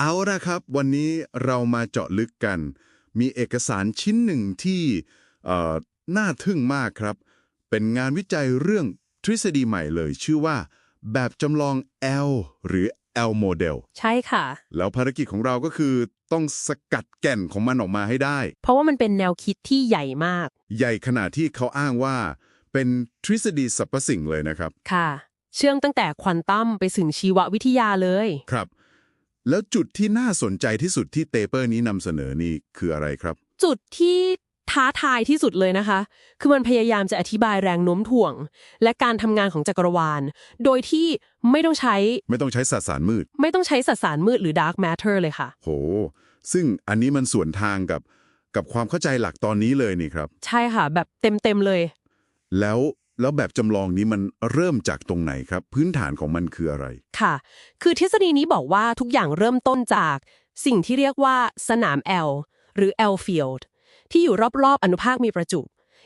เอาละครับ วันนี้เรามาเจาะลึกกัน มีเอกสารชิ้นหนึ่งที่เอ่อน่าทึ่งมากครับ เป็นงานวิจัยเรื่องทฤษฎีใหม่เลย ชื่อว่า แบบจำลอง L หรือ L model ใช่ค่ะ แล้วภารกิจของเราก็คือต้องสกัดแก่นของมันออกมาให้ได้ เพราะว่ามันเป็นแนวคิดที่ใหญ่มาก ใหญ่ขนาดที่เขาอ้างว่า เป็นทฤษฎีสรรพสิ่งเลยนะครับ ค่ะ เชื่อมตั้งแต่ควอนตัมไปถึงชีววิทยาเลย ครับ แล้วจุดที่น่าสนใจที่สุดที่เตเปอร์นี้นำเสนอนี่คืออะไรครับ จุดที่ท้าทายที่สุดเลยนะคะ คือมันพยายามจะอธิบายแรงโน้มถ่วง และการทำงานของจักรวาล โดยที่ไม่ต้องใช้ ไม่ต้องใช้สสารมืด ไม่ต้องใช้สสารมืดหรือ dark matter เลยค่ะ โห ซึ่งอันนี้มันส่วนทางกับกับความเข้าใจหลักตอนนี้เลยนี่ครับ ใช่ค่ะ แบบเต็มๆเลย แล้ว แล้วแบบจำลองนี้มันเริ่มจากตรงไหนครับ พื้นฐานของมันคืออะไร ค่ะ คือทฤษฎีนี้บอกว่าทุกอย่างเริ่มต้นจากสิ่งที่เรียกว่าสนาม L หรือ L field ที่อยู่รอบๆอนุภาคมีประจุ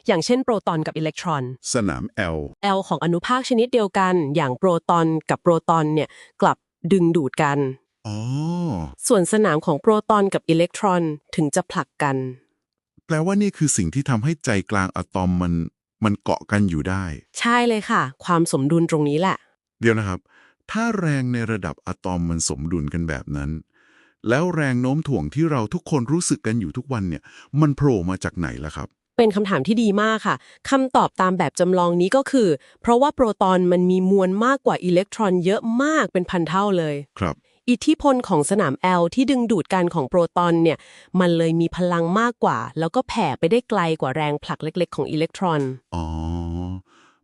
อย่างเช่นโปรตอนกับอิเล็กตรอน สนาม L L ของอนุภาคชนิดเดียวกัน อย่างโปรตอนกับโปรตอนเนี่ยกลับดึงดูดกัน อ๋อ ส่วนสนามของโปรตอนกับอิเล็กตรอนถึงจะผลักกัน แปลว่านี่คือสิ่งที่ทำให้ใจกลางอะตอมมัน มันเกาะกันอยู่ได้ ใช่เลยค่ะ ความสมดุลตรงนี้แหละ เดี๋ยวนะครับ ถ้าแรงในระดับอะตอมมันสมดุลกันแบบนั้น แล้วแรงโน้มถ่วงที่เราทุกคนรู้สึกกันอยู่ทุกวันเนี่ย มันโผล่มาจากไหนล่ะครับ เป็นคำถามที่ดีมากค่ะคำตอบตามแบบจำลองนี้ก็คือ เพราะว่าโปรตอนมันมีมวลมากกว่าอิเล็กตรอนเยอะมากเป็นพันเท่าเลย ครับ อิทธิพลของสนาม L ที่ดึงดูดกันของโปรตอนเนี่ย มันเลยมีพลังมากกว่า แล้วก็แผ่ไปได้ไกลกว่าแรงผลักเล็ก ๆ ของอิเล็กตรอน อ๋อ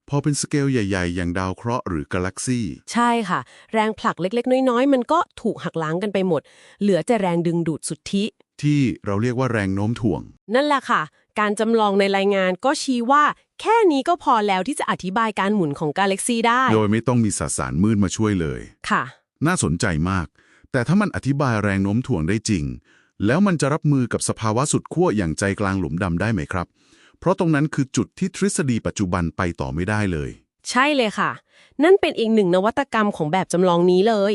พอเป็นสเกลใหญ่ ๆ อย่างดาวเคราะห์หรือกาแล็กซี่ ใช่ค่ะ แรงผลักเล็ก ๆ น้อย ๆ มันก็ถูกหักล้างกันไปหมด เหลือแต่แรงดึงดูดสุทธิ ที่เราเรียกว่าแรงโน้มถ่วง นั่นแหละค่ะ การจำลองในรายงานก็ชี้ว่า แค่นี้ก็พอแล้วที่จะอธิบายการหมุนของกาแล็กซีได้ โดยไม่ต้องมีสสารมืดมาช่วยเลย ค่ะ น่าสนใจมาก แต่ถ้ามันอธิบายแรงโน้มถ่วงได้จริง แล้วมันจะรับมือกับสภาวะสุดขั้วอย่างใจกลางหลุมดำได้ไหมครับ เพราะตรงนั้นคือจุดที่ทฤษฎีปัจจุบันไปต่อไม่ได้เลย ใช่เลยค่ะ นั่นเป็นอีกหนึ่งนวัตกรรมของแบบจำลองนี้เลย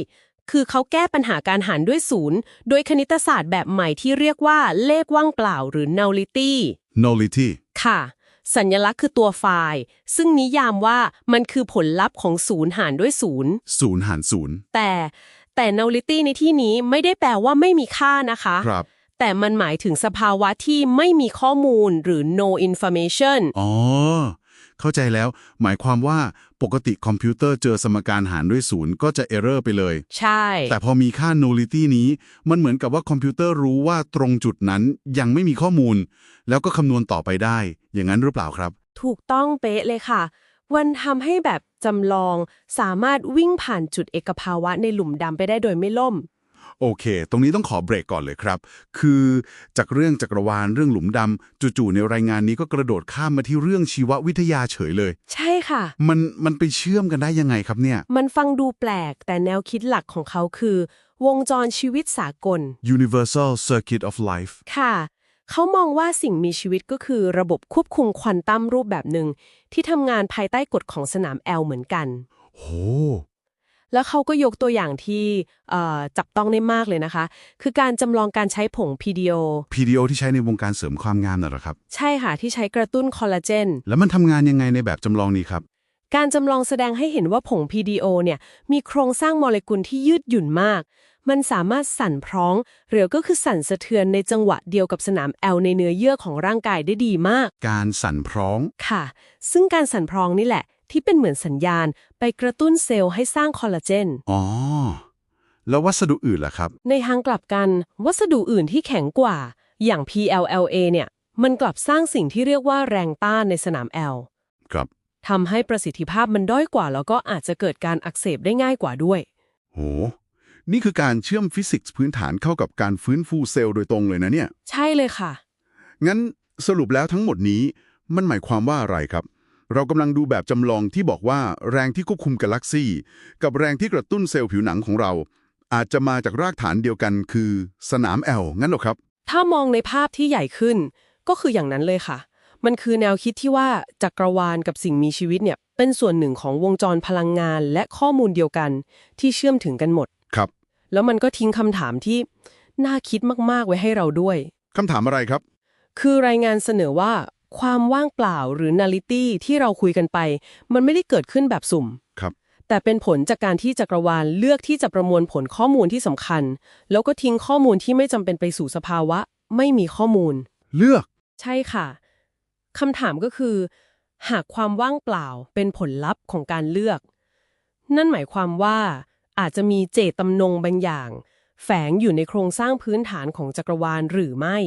คือเขาแก้ปัญหาการหารด้วยศูนย์ โดยคณิตศาสตร์แบบใหม่ที่เรียกว่าเลขว่างเปล่าหรือ nullity nullity ค่ะ สัญลักษณ์คือตัวไฟล์ ซึ่งนิยามว่ามันคือผลลัพธ์ของศูนย์หารด้วยศูนย์ศูนย์หารศูนย์แต่แต่ nullity ในที่นี้ไม่ได้แปลว่าไม่มีค่านะคะ ครับ แต่มันหมายถึงสภาวะที่ไม่มีข้อมูลหรือ no information อ๋อ เข้าใจแล้ว หมายความว่าปกติคอมพิวเตอร์เจอสมการหารด้วยศูนย์ก็จะเอ r ร r ไปเลย ใช่ แต่พอมีค่า nullity นี้ มันเหมือนกับว่าคอมพิวเตอร์รู้ว่าตรงจุดนั้นยังไม่มีข้อมูล แล้วก็คำนวณต่อไปได้ อย่างนั้นหรือเปล่าครับ ถูกต้องเป๊ะเลยค่ะ วันทำให้แบบจำลองสามารถวิ่งผ่านจุดเอกภาวะในหลุมดำไปได้โดยไม่ล่ม โอเค ตรงนี้ต้องขอเบรกก่อนเลยครับ คือจากเรื่องจักรวาลเรื่องหลุมดำจู่ๆในรายงานนี้ก็กระโดดข้ามมาที่เรื่องชีววิทยาเฉยเลย ใช่ค่ะ มันมันไปเชื่อมกันได้ยังไงครับเนี่ย มันฟังดูแปลก แต่แนวคิดหลักของเขาคือ วงจรชีวิตสากล Universal Circuit of Life ค่ะเขามองว่าสิ่งมีชีวิตก็คือระบบควบคุมควอนตัมรูปแบบหนึ่งที่ทำงานภายใต้กฎของสนาม L เหมือนกัน โห แล้วเขาก็ยกตัวอย่างที่เอ่อจับต้องได้มากเลยนะคะ คือการจำลองการใช้ผง PDO PDO ที่ใช้ในวงการเสริมความงามน่ะเหรอครับ ใช่ค่ะ ที่ใช้กระตุ้นคอลลาเจน แล้วมันทำงานยังไงในแบบจำลองนี้ครับ การจำลองแสดงให้เห็นว่าผง PDO เนี่ยมีโครงสร้างโมเลกุลที่ยืดหยุ่นมาก มันสามารถสั่นพร้อง หรือก็คือสั่นสะเทือนในจังหวะเดียวกับสนาม L ในเนื้อเยื่อของร่างกายได้ดีมาก การสั่นพร้อง ค่ะ ซึ่งการสั่นพร้องนี่แหละ ที่เป็นเหมือนสัญญาณไปกระตุ้นเซลล์ให้สร้างคอลลาเจน อ๋อ แล้ววัสดุอื่นล่ะครับ ในทางกลับกัน วัสดุอื่นที่แข็งกว่า อย่าง PLLA เนี่ย มันกลับสร้างสิ่งที่เรียกว่าแรงต้านในสนาม L ครับทำให้ประสิทธิภาพมันด้อยกว่า แล้วก็อาจจะเกิดการอักเสบได้ง่ายกว่าด้วย โห นี่คือการเชื่อมฟิสิกส์พื้นฐานเข้ากับการฟื้นฟูเซลล์โดยตรงเลยนะเนี่ย ใช่เลยค่ะ งั้นสรุปแล้วทั้งหมดนี้มันหมายความว่าอะไรครับ เรากำลังดูแบบจำลองที่บอกว่าแรงที่ควบคุมกาแล็กซี่ กับแรงที่กระตุ้นเซลล์ผิวหนังของเรา อาจจะมาจากรากฐานเดียวกันคือสนามแอลงั้นเหรอครับ ถ้ามองในภาพที่ใหญ่ขึ้น ก็คืออย่างนั้นเลยค่ะ มันคือแนวคิดที่ว่าจักรวาลกับสิ่งมีชีวิตเนี่ยเป็นส่วนหนึ่งของวงจรพลังงานและข้อมูลเดียวกันที่เชื่อมถึงกันหมดครับ แล้วมันก็ทิ้งคำถามที่น่าคิดมากๆไว้ให้เราด้วยคำถามอะไรครับ คือรายงานเสนอว่า ความว่างเปล่าหรือ nullity ที่เราคุยกันไป มันไม่ได้เกิดขึ้นแบบสุ่ม ครับ แต่เป็นผลจากการที่จักรวาลเลือกที่จะประมวลผลข้อมูลที่สำคัญ แล้วก็ทิ้งข้อมูลที่ไม่จำเป็นไปสู่สภาวะ ไม่มีข้อมูล เลือก ใช่ค่ะคำถามก็คือ หากความว่างเปล่าเป็นผลลัพธ์ของการเลือก นั่นหมายความว่า อาจจะมีเจตจำนงบางอย่าง แฝงอยู่ในโครงสร้างพื้นฐานของจักรวาลหรือไม่